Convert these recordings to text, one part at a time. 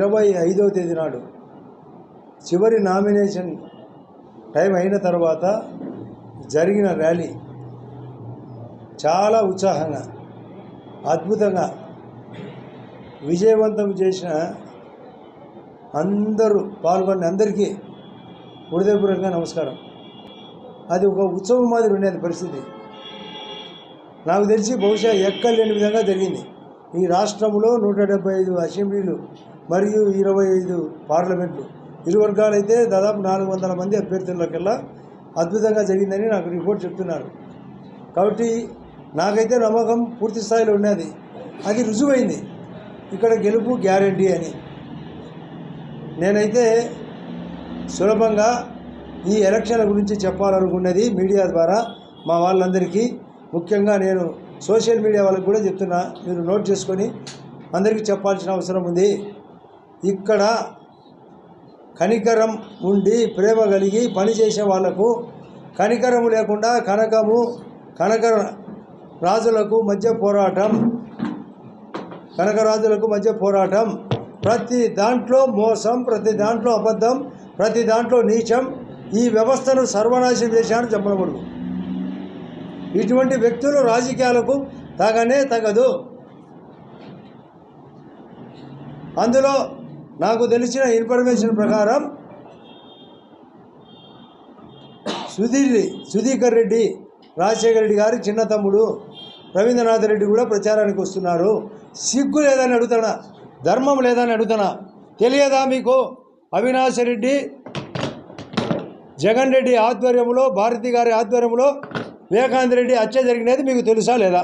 ఇరవై ఐదవ తేదీ నాడు చివరి నామినేషన్ టైం అయిన తర్వాత జరిగిన ర్యాలీ చాలా ఉత్సాహంగా అద్భుతంగా విజయవంతం చేసిన అందరూ పాల్గొన్న అందరికీ హృదయపూర్వకంగా నమస్కారం. అది ఒక ఉత్సవం మాదిరి ఉండేది పరిస్థితి. నాకు తెలిసి బహుశా ఎక్కలేని విధంగా జరిగింది. ఈ రాష్ట్రంలో నూట డెబ్బై ఐదు అసెంబ్లీలు మరియు ఇరవై ఐదు పార్లమెంట్లు. ఇరు వర్గాలైతే దాదాపు నాలుగు వందల మంది అభ్యర్థులకల్లా అద్భుతంగా జరిగిందని నాకు రిపోర్ట్ చెప్తున్నారు. కాబట్టి నాకైతే నమ్మకం పూర్తి స్థాయిలో ఉన్నది. అది రుజువైంది. ఇక్కడ గెలుపు గ్యారంటీ అని. నేనైతే సులభంగా ఈ ఎలక్షన్ల గురించి చెప్పాలనుకున్నది మీడియా ద్వారా మా వాళ్ళందరికీ. ముఖ్యంగా నేను సోషల్ మీడియా వాళ్ళకి కూడా చెప్తున్నా. మీరు నోట్ చేసుకొని అందరికీ చెప్పాల్సిన అవసరం ఉంది. ఇక్కడ కనికరం ఉండి ప్రేమ కలిగి పనిచేసే వాళ్ళకు కనికరము లేకుండా కనకము కనక రాజులకు మధ్య పోరాటం కనకరాజులకు మధ్య పోరాటం ప్రతి దాంట్లో మోసం ప్రతి దాంట్లో అబద్ధం ప్రతి దాంట్లో నీచం ఈ వ్యవస్థను సర్వనాశనం చేశాను చెప్పకూడదు ఇటువంటి వ్యక్తులు రాజకీయాలకు తగనే తగదు. అందులో నాకు తెలిసిన ఇన్ఫర్మేషన్ ప్రకారం సుధీర్ సుధీకర్ రెడ్డి రాజశేఖర రెడ్డి గారి చిన్న తమ్ముడు రవీంద్రనాథ్ రెడ్డి కూడా ప్రచారానికి వస్తున్నారు. సిగ్గు లేదని అడుగుతానా? ధర్మం లేదని అడుగుతానా? తెలియదా మీకు? అవినాష్ రెడ్డి జగన్ రెడ్డి ఆధ్వర్యంలో భారతి గారి ఆధ్వర్యంలో వివేకానంద రెడ్డి హత్య జరిగినది మీకు తెలుసా లేదా?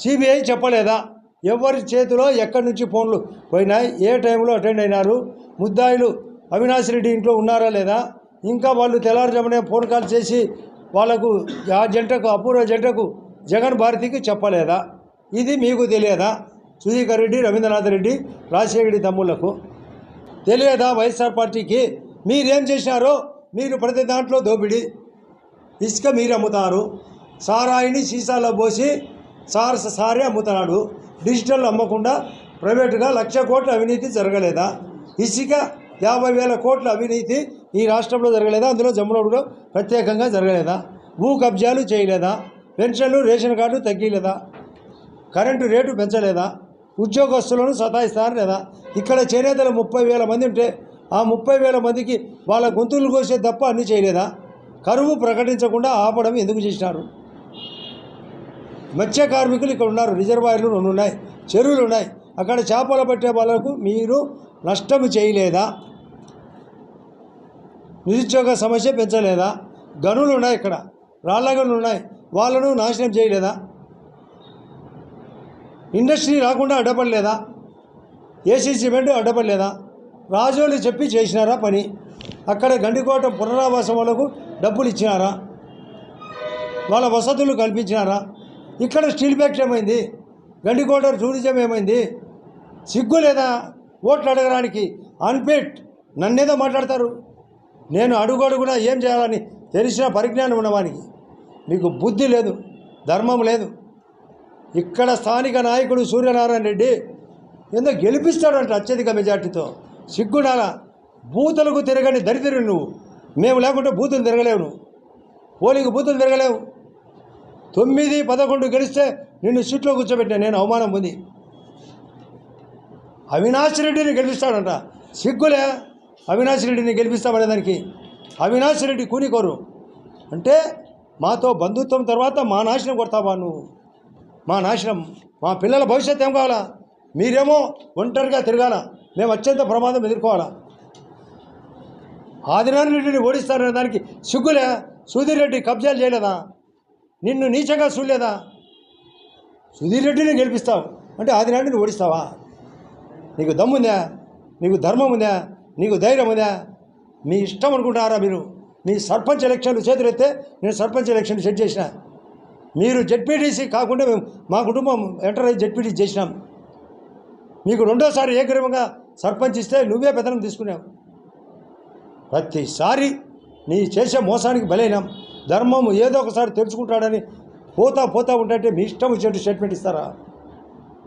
సిబిఐ చెప్పలేదా? ఎవరి చేతిలో ఎక్కడి నుంచి ఫోన్లు పోయినాయి ఏ టైంలో అటెండ్ అయినారు ముద్దాయిలు అవినాష్ రెడ్డి ఇంట్లో ఉన్నారా లేదా? ఇంకా వాళ్ళు తెల్లారుజామునే ఫోన్ కాల్ చేసి వాళ్ళకు ఆ జంటకు అపూర్వ జంటకు జగన్ భారతికి చెప్పలేదా? ఇది మీకు తెలియదా? సుధీకర్ రెడ్డి రవీంద్రనాథ్ రెడ్డి రాజశేఖర తమ్ముళ్ళకు తెలియదా వైఎస్ఆర్ పార్టీకి? మీరేం చేసినారో మీరు ప్రతి దాంట్లో దోపిడీ. ఇసుక మీరు అమ్ముతారు సారాయిని సీసాలో పోసి సార్ సారే అమ్ముతున్నాడు. డిజిటల్ అమ్మకుండా ప్రైవేటుగా లక్ష కోట్ల అవినీతి జరగలేదా? ఇసుక యాభై వేల కోట్ల అవినీతి ఈ రాష్ట్రంలో జరగలేదా? అందులో జమ్మునోడులో ప్రత్యేకంగా జరగలేదా? భూ కబ్జాలు చేయలేదా? పెన్షన్లు రేషన్ కార్డు తగ్గిలేదా? కరెంటు రేటు పెంచలేదా? ఉద్యోగస్తులను సతాయిస్తారు లేదా ఇక్కడ చేనేతలు ముప్పై వేల మంది ఉంటే ఆ ముప్పై వేల మందికి వాళ్ళ గొంతులు కోసే తప్ప అన్నీ చేయలేదా? కరువు ప్రకటించకుండా ఆపడం ఎందుకు చేసినారు? మత్స్య కార్మికులు ఇక్కడ ఉన్నారు. రిజర్వాయర్లు రెండు ఉన్నాయి. చెరువులు ఉన్నాయి. అక్కడ చేపలు పట్టే వాళ్ళకు మీరు నష్టం చేయలేదా? నిరుద్యోగ సమస్య పెంచలేదా? గనులు ఉన్నాయి ఇక్కడ. రాళ్ళ గనులు ఉన్నాయి. వాళ్ళను నాశనం చేయలేదా? ఇండస్ట్రీ రాకుండా అడ్డపడలేదా? AC cement అడ్డపడలేదా? రాజోళ్ళు చెప్పి చేసినారా పని? అక్కడ గండికోట పునరావాసం వాళ్ళకు డబ్బులు ఇచ్చినారా? వాళ్ళ వసతులు కల్పించినారా? ఇక్కడ స్టీల్ ఫ్యాక్టరీ ఏమైంది? గండికోట టూరిజం ఏమైంది? సిగ్గు లేదా? ఓట్లు అడగడానికి అన్ఫిట్. నన్నేదో మాట్లాడతారు. నేను అడుగుడుగునా ఏం చేయాలని తెలిసిన పరిజ్ఞానం ఉన్నవానికి మీకు బుద్ధి లేదు ధర్మం లేదు. ఇక్కడ స్థానిక నాయకుడు సూర్యనారాయణ రెడ్డి ఏందో గెలిపిస్తాడంట అత్యధిక మెజార్టీతో. సిగ్గునాల బూతులకు తిరగని దరిద్రుడు నువ్వు. మేము లేకుంటే బూతులు తిరగలేవు నువ్వు. పోలింగ్ బూతులు తిరగలేవు. తొమ్మిది పదకొండు గెలిస్తే నిన్ను సీట్లో కూర్చోబెట్టినా నేను అవమానం పొంది. అవినాష్ రెడ్డిని గెలిపిస్తాడంట. సిగ్గులే అవినాష్ రెడ్డిని గెలిపిస్తామనే దానికి. అవినాష్ రెడ్డి కూనికోరు. అంటే మాతో బంధుత్వం తర్వాత మా నాశనం కొడతావా నువ్వు? మా నాశనం. మా పిల్లల భవిష్యత్తు ఏం కావాలా? మీరేమో ఒంటరిగా తిరగాల? మేము అత్యంత ప్రమాదం ఎదుర్కోవాలా? ఆదినారాయణ రెడ్డిని ఓడిస్తారనే దానికి సిగ్గులే. సుధీర్ రెడ్డి కబ్జాలు చేయలేదా? నిన్ను నీచంగా చూడలేదా? సుధీర్ రెడ్డిని గెలిపిస్తావు. అంటే ఆదినాడిని ఓడిస్తావా? నీకు దమ్ముందా? నీకు ధర్మం ఉందా నీకు ధైర్యం ఉందా మీ ఇష్టం అనుకుంటారా మీరు? మీ సర్పంచ్ ఎలక్షన్లు చేతులెత్తే నేను సర్పంచ్ ఎలక్షన్ సెట్ చేసిన. మీరు జెడ్పీటీసీ కాకుండా మేము మా కుటుంబం ఎంటర్ అయ్యి జెడ్పీటీసీ చేసినాం. మీకు రెండోసారి ఏకరీవంగా సర్పంచ్ ఇస్తే నువ్వే పెత్తనం తీసుకున్నావు. ప్రతిసారి నీ చేసే మోసానికి బలైనాం. ధర్మం ఏదో ఒకసారి తెలుసుకుంటాడని పోతా పోతా ఉంటే మీ ఇష్టం వచ్చినట్టు స్టేట్మెంట్ ఇస్తారా?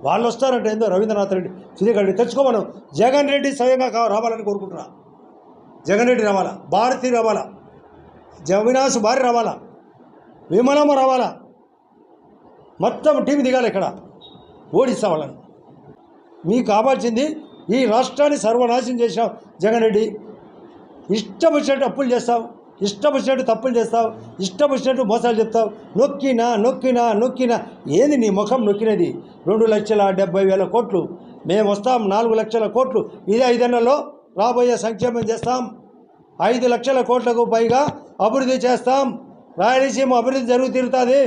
వాళ్ళు వస్తారంటే ఏందో రవీంద్రనాథ్ రెడ్డి. సుధీర్ రెడ్డి తెచ్చుకోమను జగన్ రెడ్డి స్వయంగా కా రావాలని కోరుకుంటున్నా. జగన్ రెడ్డి రావాలా? భారతి రావాలా? జవినాస్ భార్య రావాలా? విమలమ్మ రావాలా? మొత్తం టీం దిగాలి ఇక్కడ. ఓడిస్తా వాళ్ళని మీకు కావాల్సింది ఈ రాష్ట్రాన్ని సర్వనాశనం చేసాం జగన్ రెడ్డి. ఇష్టం వచ్చినట్టు అప్పులు చేస్తావు. ఇష్టం వచ్చినట్టు తప్పులు చేస్తావు ఇష్టం వచ్చినట్టు మోసాలు చెప్తావు. నొక్కినా నొక్కినా నొక్కినా ఏంది నీ ముఖం నొక్కినది? రెండు లక్షల డెబ్బై వేల కోట్లు. మేము వస్తాం నాలుగు లక్షల కోట్లు. ఇదే ఐదేళ్ళలో రాబోయే సంక్షేమం చేస్తాం. ఐదు లక్షల కోట్లకు పైగా అభివృద్ధి చేస్తాం. రాయలసీమ అభివృద్ధి జరుగు తీరుతుంది.